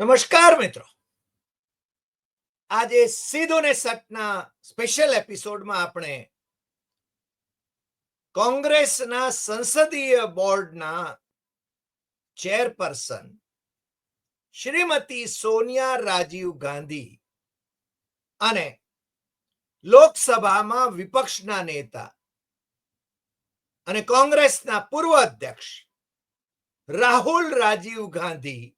નમસ્કાર, મિત્રો. આજે સીધો ને સટના સ્પેશિયલ એપિસોડમાં આપણે કોંગ્રેસના સંસદીય બોર્ડના ચેરપર્સન શ્રીમતી સોનિયા રાજીવ ગાંધી અને લોકસભામાં વિપક્ષના નેતા અને કોંગ્રેસના પૂર્વ અધ્યક્ષ રાહુલ રાજીવ ગાંધી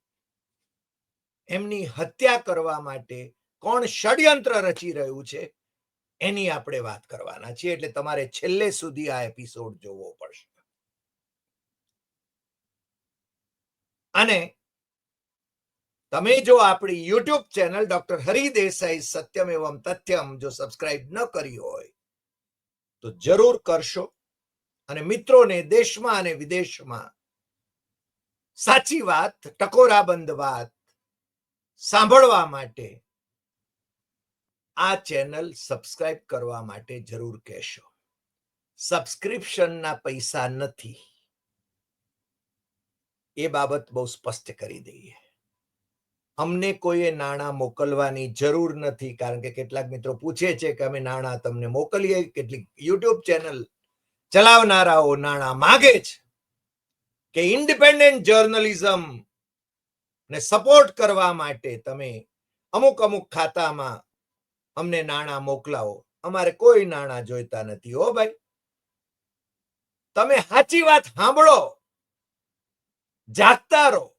એમની હત્યા કરવા માટે કોણ ષડયંત્ર રચી રહ્યું છે, એની આપણે વાત કરવાના છીએ. એટલે તમારે છેલ્લે સુધી આ એપિસોડ જોવો પડશે. અને તમે જો આપણી યુટ્યુબ ચેનલ ડોક્ટર હરિદેસાઈ સત્યમ એવમ તથ્યમ જો સબસ્ક્રાઇબ ન કરી હોય, તો જરૂર કરશો. અને મિત્રોને દેશમાં અને વિદેશમાં સાચી વાત, ટકોરાબંધ વાત સાંભળવા માટે આ ચેનલ સબસ્ક્રાઇબ કરવા માટે જરૂર કહેશો. સબસ્ક્રિપ્શનના પૈસા નથી. એ બાબત બહુ સ્પષ્ટ કરી દઈએ. અમને કોઈએ નાણાં મોકલવાની જરૂર નથી, કારણ કે કેટલાક મિત્રો પૂછે છે કે અમે નાણાં તમને મોકલીએ, કેટલીક યુટ્યુબ ચેનલ ચલાવનારાઓ નાણાં માગે છે. કે ઇન્ડિપેન્ડન્ટ જર્નલિઝમ ને સપોર્ટ કરવા માટે તમે અમુક અમુક ખાતામાં અમને નાણાં મોકલાવો. અમારે કોઈ નાણાં જોઈતા નથી હો ભાઈ. તમે સાચી વાત સાંભળો. જાગતા રહો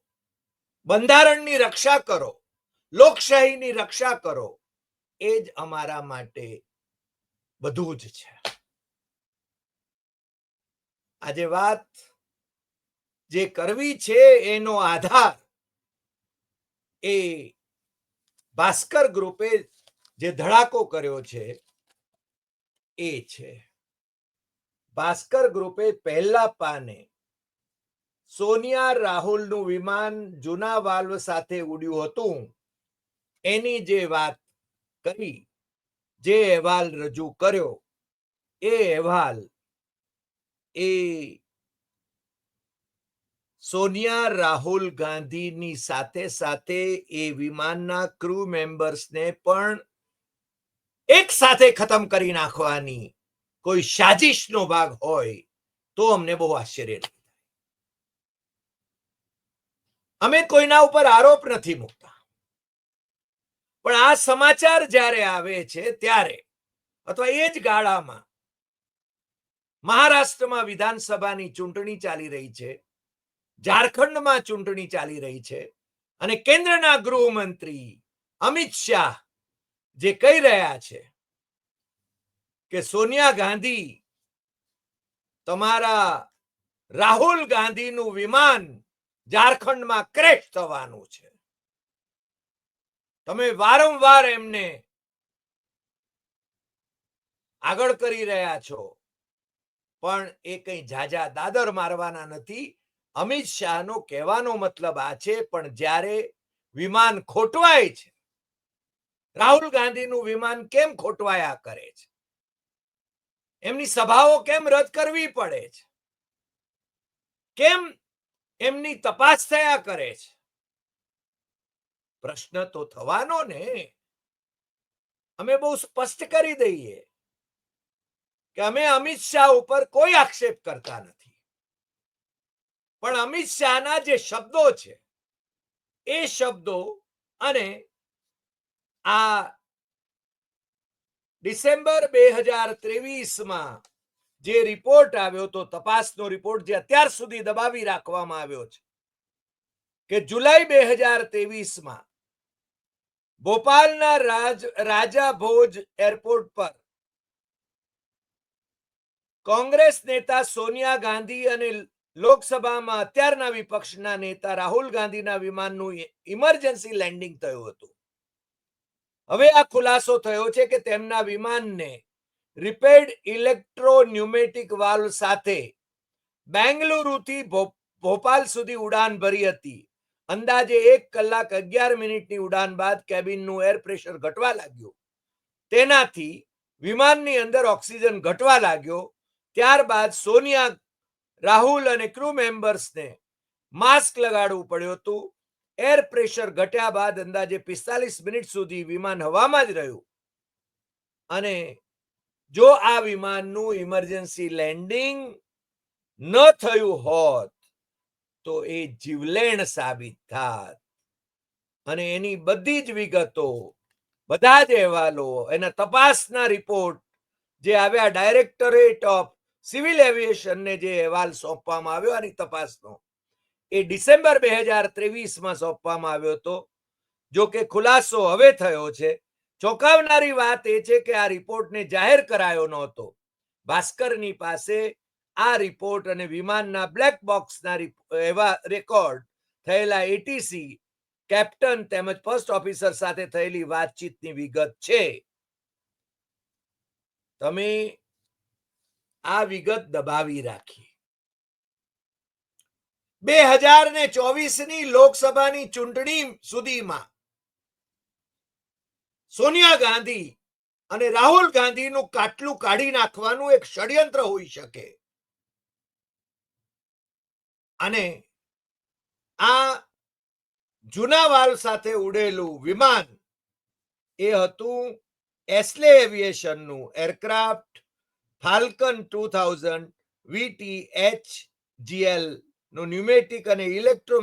બંધારણની રક્ષા કરો. લોકશાહીની રક્ષા કરો. એ જ અમારા માટે બધું જ છે. આજે વાત જે કરવી છે એનો આધાર એ ભાસ્કર ગ્રુપે જે ધડાકો કર્યો છે, એ છે. ભાસ્કર ગ્રુપે પહેલા પાને સોનિયા રાહુલનું વિમાન જૂના વાલ્વ સાથે ઉડ્યું હતું. એની જે વાત કરી, જે અહેવાલ રજૂ કર્યો, એ અહેવાલ એ સોનિયા રાહુલ ગાંધીની સાથે સાથે એ વિમાનના ક્રૂ મેમ્બર્સને પણ એક સાથે ખતમ કરી નાખવાની કોઈ સાજિશનો ભાગ હોય તો અમને બહુ આશ્ચર્ય અમે કોઈના ઉપર આરોપ નથી મૂકતા. પણ આ સમાચાર જ્યારે આવે છે ત્યારે અથવા એ જ ગાળામાં મહારાષ્ટ્રમાં વિધાનસભાની ચૂંટણી ચાલી રહી છે ઝારખંડમાં ચૂંટણી ચાલી રહી છે અને કેન્દ્રના ગૃહમંત્રી અમિત શાહ જે કહી રહ્યા છે કે સોનિયા ગાંધી તમારા રાહુલ ગાંધીનું વિમાન ઝારખંડમાં ક્રેશ થવાનું છે. તમે વારંવાર એમને આગળ કરી રહ્યા છો, પણ એ કઈ ઝાઝા દાદર મારવાના નથી અમિત શાહનો કહેવાનો મતલબ આ છે, પણ જ્યારે વિમાન ખોટવાય છે, રાહુલ ગાંધીનું વિમાન કેમ ખોટવાયા કરે છે? એમની સભાઓ કેમ રદ કરવી પડે છે? કેમ એમની તપાસ થયા કરે છે? પ્રશ્ન તો થવાનો ને. અમે બહુ સ્પષ્ટ કરી દઈએ કે અમે અમિત શાહ ઉપર કોઈ આક્ષેપ કરતા નથી. પણ અમિત શાહના જે શબ્દો છે, એ શબ્દો અને આ ડિસેમ્બર બે હજાર ત્રેવીસમાં જે રિપોર્ટ આવ્યો તો તપાસનો રિપોર્ટ જે અત્યાર સુધી દબાવી રાખવામાં આવ્યો છે, કે જુલાઈ બે હજાર ત્રેવીસમાં ભોપાલના રાજ રાજા ભોજ એરપોર્ટ પર કોંગ્રેસ નેતા સોનિયા ગાંધી અને લોકસભામાં અત્યારના વિપક્ષના નેતા રાહુલ ગાંધીના વિમાનનું ઇમરજન્સી લેન્ડિંગ થયું હતું. હવે આ ખુલાસો થયો છે કે તેમના વિમાનને રિપેર્ડ ઇલેક્ટ્રોન્યુમેટિક વાલ્વ સાથે બેંગલુરુથી ભોપાલ સુધી ઉડાન ભરી હતી. અંદાજે એક કલાક અગિયાર મિનિટની ઉડાન બાદ કેબિનનું એર પ્રેશર ઘટવા લાગ્યું. તેનાથી વિમાનની અંદર ઓક્સિજન ઘટવા લાગ્યો. ત્યારબાદ સોનિયા રાહુલ અને ક્રૂ મેમ્બર્સને માસ્ક લગાડવું પડ્યું હતું. એર પ્રેશર ઘટ્યા બાદ અંદાજે પિસ્તાલીસ મિનિટ સુધી વિમાન હવામાં જ રહ્યું. અને જો આ વિમાનનું ઇમરજન્સી લેન્ડિંગ ન થયું હોત, તો એ જીવલેણ સાબિત થાત. અને એની બધી જ વિગતો, બધા જ અહેવાલો, એના તપાસના રિપોર્ટ જે આવ્યા ડાયરેક્ટરેટ ઓફ સિવિલ એવિએશનને જે અહેવાલ સોંપવામાં આવ્યો આની તપાસનો, એ ડિસેમ્બર બે હજાર ત્રેવીસમાં સોંપવામાં આવ્યો હતો. જો કે ખુલાસો હવે થયો છે. ચોંકાવનારી વાત એ છે કે આ રિપોર્ટને જાહેર કરાયો નહોતો. ભાસ્કરની પાસે આ રિપોર્ટ અને વિમાનના બ્લેક બોક્સના એવા રેકોર્ડ થયેલા એટીસી કેપ્ટન તેમજ ફર્સ્ટ ઓફિસર સાથે થયેલી વાતચીતની વિગત છે. તમે આ વિગત દબાવી રાખી બે હજાર ને ચોવીસની લોકસભાની ચૂંટણી સુધીમાં સોનિયા ગાંધી અને રાહુલ ગાંધીનું કાટલું કાઢી નાખવાનું એક ષડયંત્ર હોઈ શકે. અને આ જૂના વાલ સાથે ઉડેલું વિમાન એ હતું એસ્લે એવિએશનનું aircraft Falcon two thousand VT H GL નો ન્યુમેટિક અને ઇલેક્ટ્રો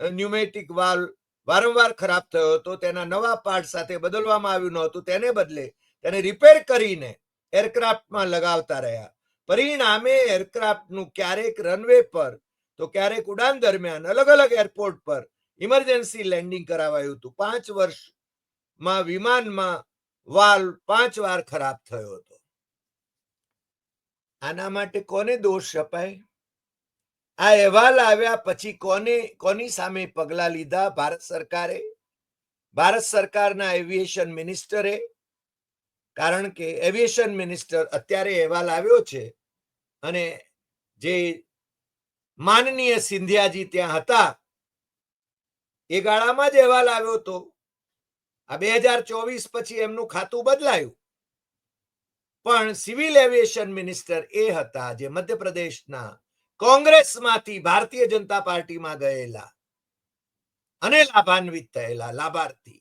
ન્યુમેટિક વાલ વારંવાર ખરાબ થયો હતો. તેના નવા પાર્ટ સાથે બદલવામાં આવ્યું નહોતું. તેને બદલે તેને રિપેર કરીને એરક્રાફ્ટમાં લગાવતા રહ્યા. પરિણામે એરક્રાફ્ટનું ક્યારેક રનવે પર, તો ક્યારેક ઉડાન દરમિયાન અલગ અલગ એરપોર્ટ પર ઇમરજન્સી લેન્ડિંગ કરાવાયું હતું. પાંચ વર્ષમાં વિમાનમાં વાલ પાંચ વાર ખરાબ થયો હતો. આના માટે કોને દોષ અપાય? આ અહેવાલ આવ્યા પછી કોને, કોની સામે પગલા લીધા ભારત સરકારે? ભારત સરકારના એવિએશન મિનિસ્ટરે કારણ કે એવિએશન મિનિસ્ટર અત્યારે અહેવાલ આવ્યો છે અને જે માનનીય સિંધિયાજી ત્યાં હતા, એ ગાળામાં જ અહેવાલ આવ્યો હતો. આ બે હજાર ચોવીસ પછી એમનું ખાતું બદલાયું. પણ સિવિલ એવિએશન મિનિસ્ટર એ હતા જે મધ્યપ્રદેશના કોંગ્રેસમાંથી ભારતીય જનતા પાર્ટીમાં ગયેલા અને લાભાન્વિત થયેલા લાભાર્થી.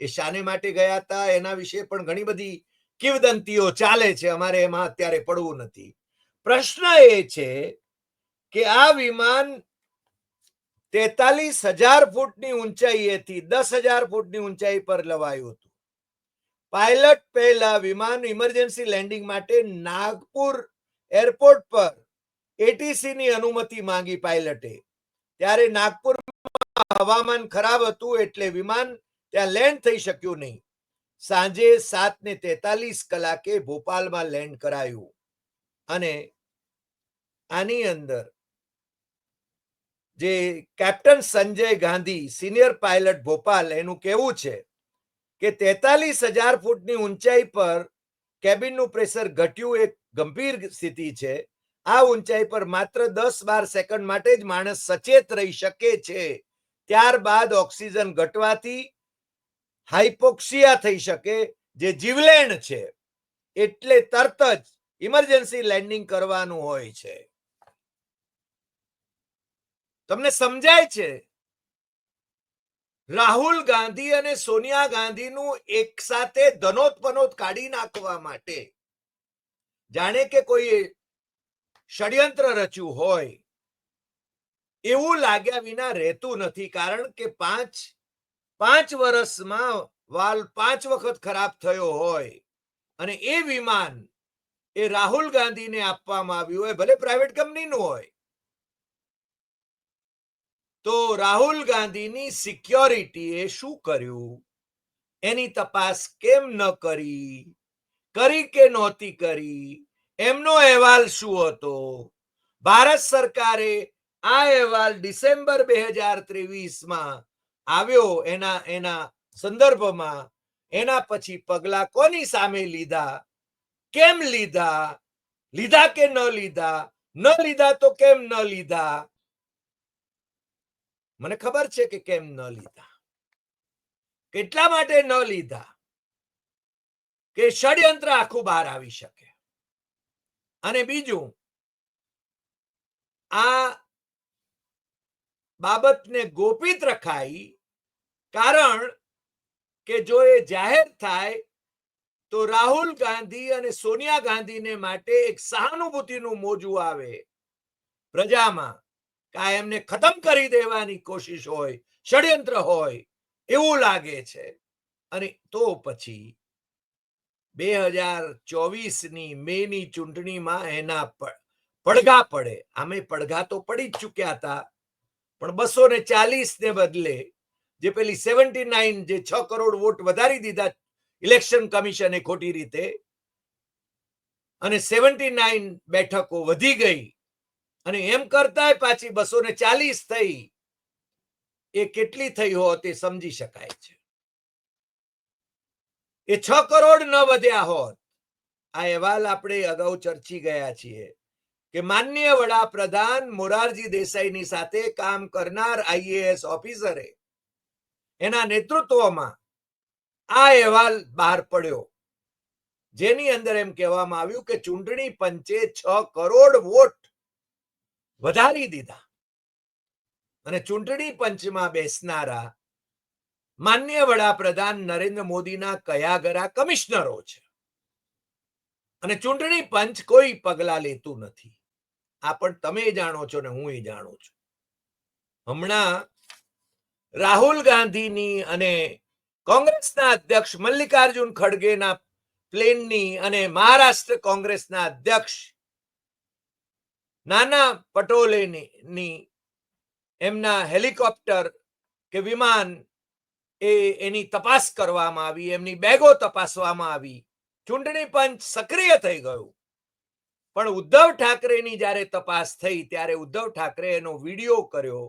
એ શાને માટે ગયા હતા? એના વિશે પણ ઘણી બધી કિવદંતીઓ ચાલે છે. અમારે એમાં અત્યારે પડવું નથી. પ્રશ્ન એ છે કે આ વિમાન તેતાલીસ હજાર ફૂટની ઊંચાઈએથી દસ હજાર ફૂટની ઊંચાઈ પર લવાયું હતું. પાયલટ પહેલા વિમાન ઇમરજન્સી લેન્ડિંગ માટે નાગપુર એરપોર્ટ પર એટીસી ની અનુમતિ માંગી પાયલટે. ત્યારે નાગપુરમાં હવામાન ખરાબ હતું એટલે વિમાન ત્યાં લેન્ડ થઈ શક્યું નહીં. સાંજે સાત ને તેતાલીસ કલાકે ભોપાલમાં લેન્ડ કરાયું. અને આની અંદર જે captain Sanjay Gandhi senior pilot Bhopal, એનું કેવું છે કે તેતાલીસ હજાર ફૂટની ઊંચાઈ પર કેબિનનું પ્રેશર ઘટ્યું એક ગંભીર સ્થિતિ છે. આ ઊંચાઈ પર માત્ર દસ બાર સેકન્ડ માટે જ માણસ સચેત રહી શકે છે. ત્યારબાદ ઓક્સિજન ઘટવાથી હાઇપોક્સિયા થઈ શકે, જે જીવલેણ છે. એટલે તરત જ ઇમરજન્સી લેન્ડિંગ કરવાનું હોય છે. તમને સમજાય છે? રાહુલ ગાંધી અને સોનિયા ગાંધીનું એક સાથે ધનોતપનોત કાઢી નાખવા માટે. જાણે કે કોઈ ષડયંત્ર રચ્યું હોય. એવું લાગ્યા વિના રહેતું નથી, કારણ કે પાંચ પાંચ વર્ષમાં વાલ પાંચ વખત ખરાબ થયો હોય. અને એ વિમાન એ રાહુલ ગાંધીને આપવામાં આવ્યું હોય, ભલે પ્રાઇવેટ કંપનીનું હોય. તો રાહુલ ગાંધીની સિક્યોરિટીએ શું કર્યું? એની તપાસ કેમ ન કરી? કરી કે નહોતી કરી? એમનો અહેવાલ શું હતો? ભારત સરકારે આ અહેવાલ ડિસેમ્બર બે હજાર ત્રેવીસમાં આવ્યો. એના એના સંદર્ભમાં એના પછી પગલા કોની સામે લીધા? કેમ લીધા? લીધા કે ન લીધા? ન લીધા તો કેમ ન લીધા? મને ખબર છે કે કેમ ન લીધા. કેટલા માટે ન લીધા? કે ષડયંત્ર આખું બહાર આવી શકે. અને બીજું, આ બાબતને ગોપિત રખાઈ કારણ કે જો એ જાહેર થાય, તો રાહુલ ગાંધી અને સોનિયા ગાંધીને માટે એક સહાનુભૂતિનું મોજું આવે પ્રજામાં. આ ખતમ કરી દેવાની કોશિશ હોય, ષડયંત્ર હોય, એવું લાગે છે. અને તો પછી બે હજાર ચોવીસની મે ની ચૂંટણીમાં એના પડઘા પડે. આમે પડઘા તો પડી જ ચૂક્યા હતા. પણ બસો ને ચાલીસ ને બદલે જે પેલી સેવન્ટી નાઇન જે છ કરોડ વોટ વધારી દીધા ઇલેક્શન કમિશને ખોટી રીતે અને સેવન્ટી નાઇન બેઠકો વધી ગઈ. અને એમ કરતા પાછી બસો ને ચાલીસ થઈ. એ કેટલી થઈ હોત તે સમજી શકાય છે. એ છ કરોડ ન વધ્યા હોત. આ અહેવાલ આપણે અગાઉ ચર્ચી ગયા છીએ કે માન્ય વડાપ્રધાન મોરારજી દેસાઈની સાથે કામ કરનાર આઈએએસ ઓફિસરે એના નેતૃત્વમાં આ અહેવાલ બહાર પડ્યો. જેની અંદર એમ કહેવામાં આવ્યું કે ચૂંટણી પંચે છ કરોડ વોટ વધારી દીધા. અને ચૂંટણી પંચમાં બેસનારા માન્ય વડાપ્રધાન નરેન્દ્ર મોદીના કયાગરા કમિશનરો છે. અને ચૂંટણી પંચ કોઈ પગલા લેતું નથી. આ પણ તમે જાણો છો ને હું એ જાણું છું. હમણાં રાહુલ ગાંધીની અને કોંગ્રેસના અધ્યક્ષ મલ્લિકાર્જુન ખડગેના પ્લેનની અને મહારાષ્ટ્ર કોંગ્રેસના અધ્યક્ષ નાના પટોલેની એમના હેલિકોપ્ટર કે વિમાન એ એની તપાસ કરવામાં આવી, એમની બેગો તપાસવામાં આવી. ચૂંટણી પંચ સક્રિય થઈ ગયું. પણ ઉદ્ધવ ઠાકરેની જ્યારે તપાસ થઈ, ત્યારે ઉદ્ધવ ઠાકરે એનો વીડિયો કર્યો,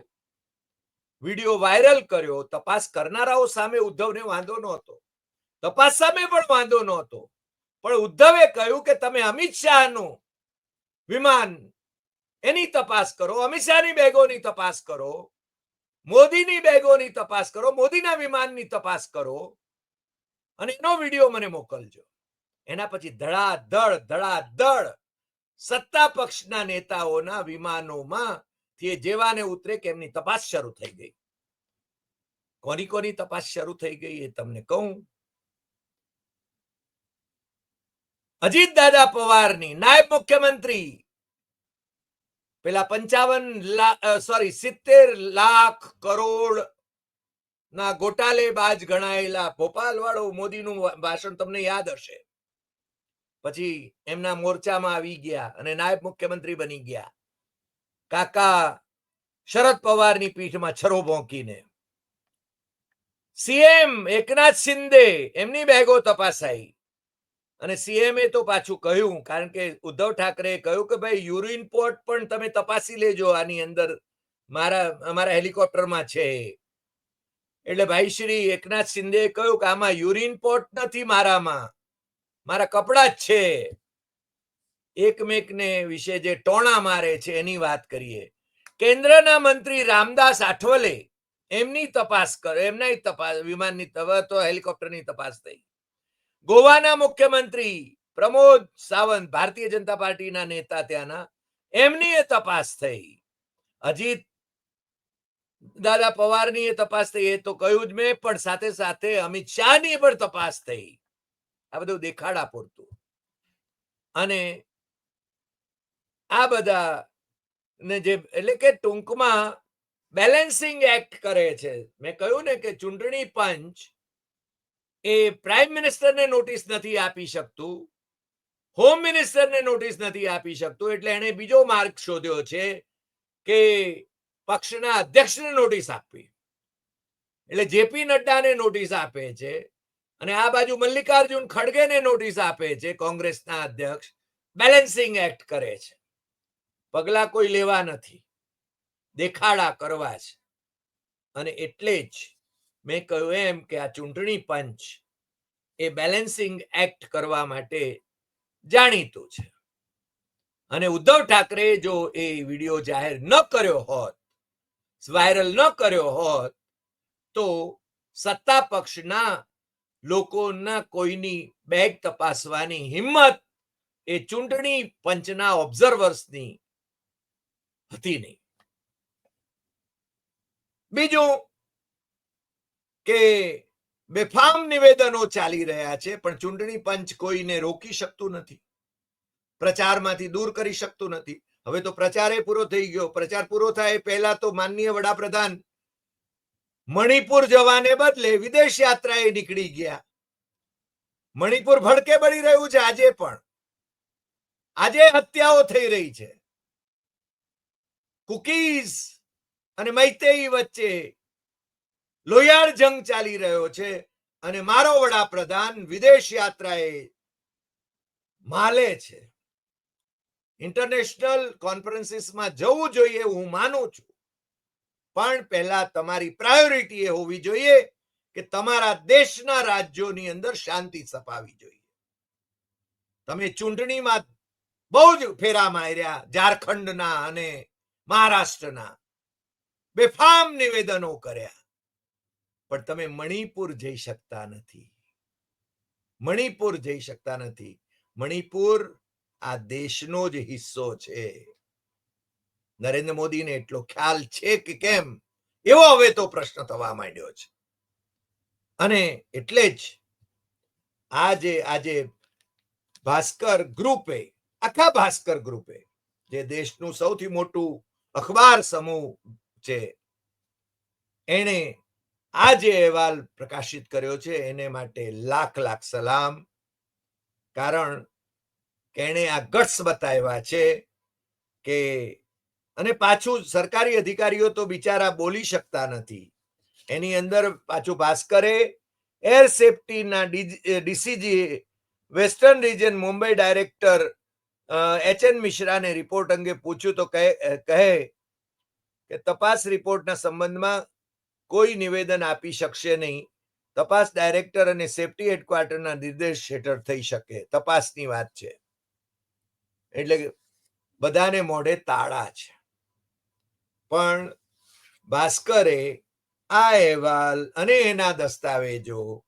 વીડિયો વાયરલ કર્યો. તપાસ કરનારાઓ સામે ઉદ્ધવને વાંધો નહોતો. તપાસ સામે પણ વાંધો નહોતો. પણ ઉદ્ધવે કહ્યું કે તમે અમિત શાહનું વિમાન એની તપાસ કરો અમિત શાહની બેગોની તપાસ કરો, મોદીની બેગોની તપાસ કરો, મોદીના વિમાનની તપાસ કરો અને એનો વીડિયો મને મોકલજો. એના પછી ધડાધડ ધડાધડ સત્તા પક્ષના નેતાઓના વિમાનોમાં જેવાને ઉતરે કે એમની તપાસ શરૂ થઈ ગઈ. કોની કોની તપાસ શરૂ થઈ ગઈ એ તમને કહું. અજીત દાદા પવારની નાયબ મુખ્યમંત્રી પેલા પંચાવન સોરી સિત્તેર લાખ કરોડ ના ગોટાલેબાજ ગણાયેલા ભોપાલ વાળો મોદીનું ભાષણ તમને યાદ હશે. પછી એમના મોરચામાં આવી ગયા અને નાયબ મુખ્યમંત્રી બની ગયા. કાકા શરદ પવારની પીઠમાં છરો ભોંકીને. સીએમ એકનાથ શિંદે એમની બેગો તપાસાઈ. અને સીએમએ તો પાછું કહ્યું, કારણ કે ઉદ્ધવ ઠાકરે કહ્યું કે ભાઈ, યુરિન પોર્ટ પણ તમે તપાસી લેજો આની અંદર. મારા, અમારા હેલિકોપ્ટરમાં છે એટલે ભાઈ શ્રી એકનાથ શિંદે કહ્યું કે આમાં યુરિન પોર્ટ નથી મારામાં. મારા કપડા જ છે. એકમેકને વિશે જે ટોણા મારે છે એની વાત કરીએ. કેન્દ્રના મંત્રી રામદાસ આઠવલે એમની તપાસ કરે એમના તપાસ, વિમાનની, તો હેલિકોપ્ટરની તપાસ થઈ. ગોવાના મુખ્યમંત્રી પ્રમોદ સાવંત ભારતીય જનતા પાર્ટીના નેતા ત્યાંના, એમની એ તપાસ થઈ. અજીત દાદા પવારની એ તપાસ થઈ, એ તો કહ્યું જ મેં, પણ સાથે સાથે અમિત શાહની પણ તપાસ થઈ. આ બધું દેખાડા પૂરતું. અને આ બધા ને જે, એટલે કે ટૂંકમાં બેલેન્સિંગ એક્ટ કરે છે. મેં કહ્યું ને કે ચૂંટણી પંચ એ પ્રાઇમ મિનિસ્ટરને નોટિસ નથી આપી શકતું, હોમ મિનિસ્ટરને નોટિસ નથી આપી શકતું, એટલે એણે બીજો માર્ગ શોધ્યો છે કે પક્ષના અધ્યક્ષને નોટિસ આપવી. એટલે જેપી નડ્ડાને નોટિસ આપે છે અને આ બાજુ મલ્લિકાર્જુન ખડગેને નોટિસ આપે છે કોંગ્રેસના અધ્યક્ષ. બેલેન્સિંગ એક્ટ કરે છે. પગલા કોઈ લેવા નથી. દેખાડા કરવા છે. અને એટલે જ મેં કહ્યું એમ કે આ ચૂંટણી પંચ એ બેલેન્સિંગ એક્ટ કરવા માટે જાણીતું છે. અને ઉદ્ધવ ઠાકરે જો એ વીડિયો જાહેર ન કર્યો હોત, વાયરલ ન કર્યો હોત, તો સત્તા પક્ષના લોકોના કોઈની બેગ તપાસવાની હિંમત એ ચૂંટણી પંચના ઓબ્ઝર્વર્સની હતી નહીં. બીજું કે બેફામ નિવેદનો ચાલી રહ્યા છે, પણ ચૂંટણી પંચ કોઈને રોકી શકતું નથી. પ્રચારમાંથી દૂર કરી શકતું નથી. હવે તો પ્રચારે પૂરો થઈ ગયો. પ્રચાર પૂરો થાય એ પહેલા તો માનનીય વડાપ્રધાન મણિપુર જવાને બદલે વિદેશ યાત્રાએ નીકળી ગયા. મણિપુર ભડકે બળી રહ્યું છે આજે પણ. આજે હત્યાઓ થઈ રહી છે. કુકીઝ અને મૈતેઈ વચ્ચે લોહિયાળ જંગ ચાલી રહ્યો છે અને મારો વડાપ્રધાન વિદેશ યાત્રાએ માલે છે. ઇન્ટરનેશનલ કોન્ફરન્સીસમાં જવું જોઈએ હું માનું છું. પણ પહેલા તમારી પ્રાયોરિટી એ હોવી જોઈએ કે તમારા દેશના રાજ્યોની અંદર શાંતિ સપાવી જોઈએ. તમે ચૂંટણીમાં બહુ જ ફેરા માર્યા ઝારખંડના અને મહારાષ્ટ્રના. બેફામ નિવેદનો કર્યા. પણ તમે મણિપુર જઈ શકતા નથી. મણિપુર જઈ શકતા નથી. મણિપુર આ દેશનો જ હિસ્સો છે. નરેન્દ્ર મોદીને એટલો ખ્યાલ છે કે કેમ? એવો હવે તો પ્રશ્ન થવા માંડ્યો છે. અને એટલે જ આજે આજે ભાસ્કર ગ્રુપે, આખા ભાસ્કર ગ્રુપે, જે દેશનું સૌથી મોટું અખબાર સમૂહ છે, એણે આ જે અહેવાલ પ્રકાશિત કર્યો છે, એને માટે લાખ લાખ સલામ. કારણ કે એણે આ ગટ્સ બતાવ્યા છે કે, અને પાછું સરકારી અધિકારીઓ તો બિચારા બોલી શકતા નથી. એની અંદર પાછું ભાસ્કરે air સેફટીના DCG western region Mumbai director H N મિશ્રાને report અંગે પૂછ્યું તો કહે કે તપાસ રિપોર્ટના સંબંધમાં કોઈ નિવેદન આપી શકશે નહીં. તપાસ ડાયરેક્ટર અને સેફટી હેડક્વાર્ટરના નિર્દેશ હેઠળ થઈ શકે. તપાસની વાત છે. એટલે બધાને મોઢે તાળા છે. પણ ભાસ્કરે આ અહેવાલ અને એના દસ્તાવેજો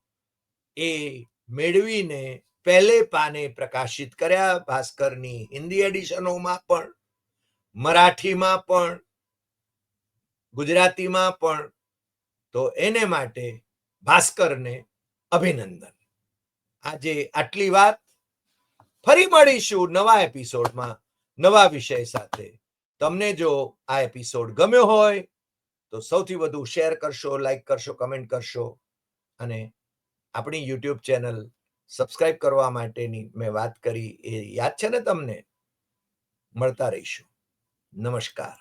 એ મેળવીને પહેલે પાને પ્રકાશિત કર્યા. ભાસ્કરની હિન્દી એડિશનોમાં પણ, મરાઠીમાં પણ, ગુજરાતીમાં પણ તો એને માટે ભાસ્કરને અભિનંદન. આજે આટલી વાત. ફરી મળીશું નવા એપિસોડમાં નવા વિષય સાથે. તમને જો આ એપિસોડ ગમ્યો હોય, તો સૌથી વધુ શેર કરશો, લાઈક કરશો, કમેન્ટ કરશો. અને આપણી યુટ્યુબ ચેનલ સબસ્ક્રાઇબ કરવા માટેની મેં વાત કરી એ યાદ છે ને તમને? મળતા રહીશું. નમસ્કાર.